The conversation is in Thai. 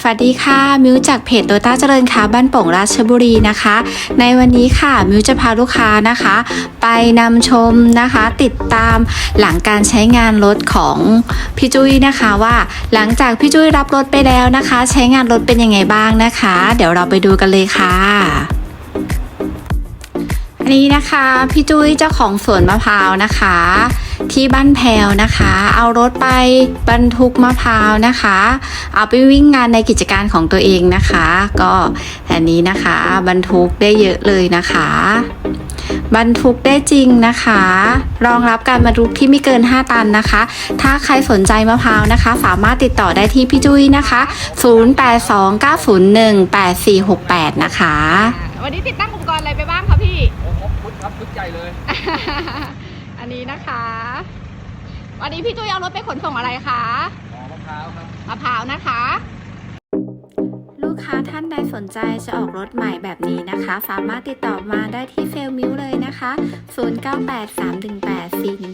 สวัสดีค่ะ มิวจากเพจโตต้าเจริญค้าบ้านโป่งราชบุรีนะคะ ในวันนี้ค่ะ มิวจะพาลูกค้านะคะ ไปนำชมนะคะ ติดตามหลังการใช้งานรถของพี่จุ้ยนะคะว่าหลังจากพี่จุ้ยรับรถไปแล้วนะคะ ใช้งานรถเป็นยังไงบ้างนะคะ เดี๋ยวเราไปดูกันเลยค่ะอันนี้นะคะ พี่จุ้ยเจ้าของสวนมะพร้าวนะคะ ที่บ้านแพวนะคะ เอารถไปบรรทุกมะพร้าวนะคะ เอาไปวิ่งงานในกิจการของตัวเองนะคะ ก็อันนี้นะคะบรรทุกได้เยอะเลยนะคะ บรรทุกได้จริงนะคะ รองรับการบรรทุกที่ไม่เกิน 5 ตันนะคะ ถ้าใครสนใจมะพร้าวนะคะ สามารถติดต่อได้ที่พี่จุ้ยนะคะ 0829018468 นะคะ วันนี้ติดตั้งอุปกรณ์อะไรไปบ้างคะพี่ โอ้ครบชุดครับชุดใหญ่เลย อันนี้นะคะ วันนี้พี่จุ้ยเอารถไปขนส่งอะไรคะหอมะพร้าวครับมะพร้าวนะคะ ลูกค้าท่านใดสนใจจะออกรถใหม่แบบนี้นะคะ สามารถติดต่อมาได้ที่เซลล์มิวเลยนะคะ 0983184143